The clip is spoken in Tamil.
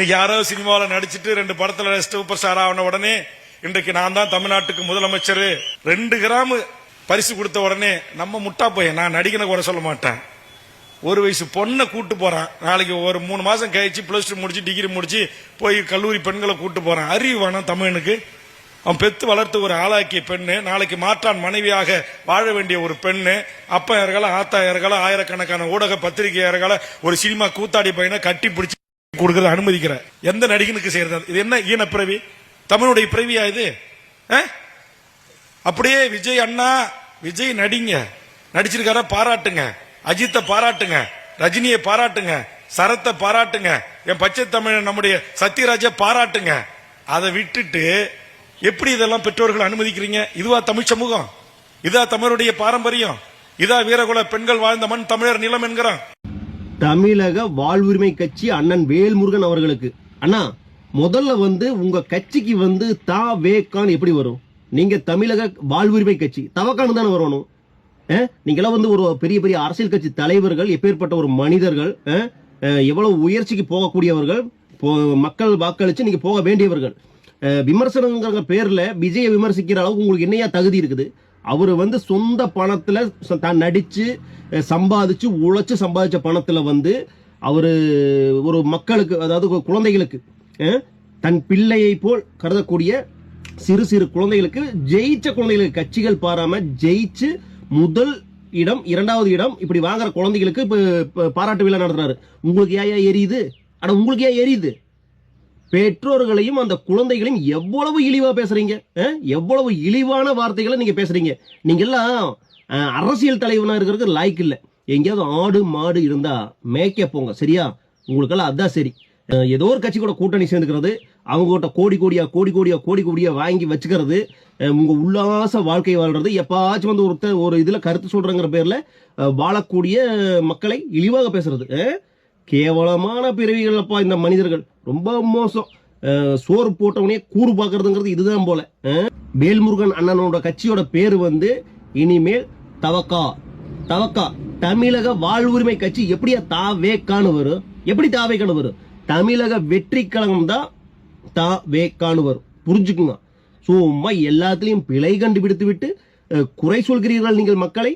இன்னைக்கு யாரோ சினிமாவில் நடிச்சிட்டு ரெண்டு படத்துல சூப்பர் ஸ்டார் ஆன உடனே இன்றைக்கு நான் தான் தமிழ்நாட்டுக்கு முதலமைச்சர். ரெண்டு கிராம் பரிசு கொடுத்த உடனே நம்ம முட்டா போய் நான் நடிகனை கூட சொல்ல மாட்டேன். ஒரு வயசு பொண்ணை கூட்டு போறான். நாளைக்கு ஒரு மூணு மாசம் கழிச்சு பிளஸ் டூ முடிச்சு டிகிரி முடிச்சு போய் கல்லூரி பெண்களை கூட்டு போறான். அறிவு வேணாம் தமிழனுக்கு. அவன் பெத்து வளர்த்து ஒரு ஆளாக்கிய பெண்ணு. நாளைக்கு மாற்றான் மனைவியாக வாழ வேண்டிய ஒரு பெண்ணு. அப்பா இருக்கலாம் ஆத்தா இருக்கலாம் ஆயிரக்கணக்கான ஊடக பத்திரிகையாளர்கள ஒரு சினிமா கூத்தாடி பையனை கட்டி பிடிச்சி கொடுக்கறத அனுமதிக்கிற. எந்த நடிகனுக்கு செய்யறது? இது என்ன ஈன பிறவி? தமிழுடைய பிறவியா இது? அப்படியே விஜய் அண்ணா விஜய் நடிங்க. நடிச்சிருக்கார பாராட்டுங்க. அஜித்தை பாராட்டுங்க. ரஜினியை பாராட்டுங்க. சரத்தை பாராட்டுங்க. என் பச்சை தமிழன் நம்முடைய சத்யராஜ பாராட்டுங்க. அதை விட்டுட்டு எப்படி இதெல்லாம் பெற்றோர்கள் அனுமதிக்கிறீங்க? இதுவா தமிழ் சமூகம். இதா தமிழருடைய பாரம்பரியம். இதா வீரகுல பெண்கள் வாழ்ந்த மண் தமிழர் நிலம் என்கிறான். தமிழக வாழ்வுரிமை கட்சி அண்ணன் வேல்முருகன் அவர்களுக்கு. அண்ணா முதல்ல வந்து உங்க கட்சிக்கு வந்து தா வேக்கான் எப்படி வரும்? நீங்க தமிழக வாழ்வுரிமை கட்சி தவக்கானு தானே வரணும். நீங்களாம் வந்து ஒரு பெரிய பெரிய அரசியல் கட்சி தலைவர்கள் எப்பேற்பட்ட ஒரு மனிதர்கள் எவ்வளவு உயர்ச்சிக்கு போகக்கூடியவர்கள் மக்கள் வாக்களிச்சு நீங்க போக வேண்டியவர்கள். விமர்சனங்கிற பேர்ல விஜயை விமர்சிக்கிற அளவுக்கு உங்களுக்கு என்னையா தகுதி இருக்குது? அவர் வந்து சொந்த பணத்தில் தான் நடித்து சம்பாதிச்சு உழைச்சி சம்பாதிச்ச பணத்தில் வந்து அவர் ஒரு மக்களுக்கு அதாவது குழந்தைகளுக்கு தன் பிள்ளையை போல் கருதக்கூடிய சிறு சிறு குழந்தைகளுக்கு ஜெயிச்ச குழந்தைகளுக்கு கட்சிகள் பாராமல் ஜெயிச்சு முதல் இடம் இரண்டாவது இடம் இப்படி வாங்குற குழந்தைகளுக்கு இப்போ பாராட்டு விழா நடத்துறாரு. உங்களுக்கு ஏன் எரியுது? ஆனால் உங்களுக்கு ஏன் எரியுது? பெற்றோர்களையும் அந்த குழந்தைகளையும் எவ்வளவு இழிவா பேசுறீங்க? எவ்வளவு இழிவான வார்த்தைகளை நீங்க பேசுறீங்க? நீங்க எல்லாம் அரசியல் தலைவனா இருக்கிறதுக்கு லாய்க்கு இல்ல. எங்கேயாவது ஆடு மாடு இருந்தா மேய்க்க போங்க சரியா? உங்களுக்கெல்லாம் அதான் சரி. ஏதோ ஒரு கட்சி கூட கூட்டணி சேர்ந்துக்கிறது அவங்ககிட்ட கோடி கோடியா கோடி கோடியா கோடி கோடியா வாங்கி வச்சுக்கிறது உங்க உல்லாச வாழ்க்கை வாழ்றது. எப்பாச்சும் வந்து ஒருத்தர் ஒரு இதுல கருத்து சொல்றங்கிற பேர்ல வாழக்கூடிய மக்களை இழிவாக பேசுறது. அஹ்? கேவலமான பிறவிகளப்பா இந்த மனிதர்கள். ரொம்ப மோசம். சோறு போட்டவனே கூறு பார்க்கறதுங்கிறது இதுதான் போல. வேல்முருகன் அண்ணனோட கட்சியோட பேர் வந்து இனிமேல் தவக்கா. தவக்கா தமிழக வாழ்வுரிமை கட்சி எப்படியா தாவேக்கான்னு வரும்? எப்படி தாவேக்கான்னு வரும்? தமிழக வெற்றி கழகம் தான் தாவேக்கான்னு வரும். புரிஞ்சுக்குங்க. சும்மா எல்லாத்துலயும் பிழை கண்டுபிடித்து விட்டு குறை சொல்கிறீர்கள் நீங்கள் மக்களை.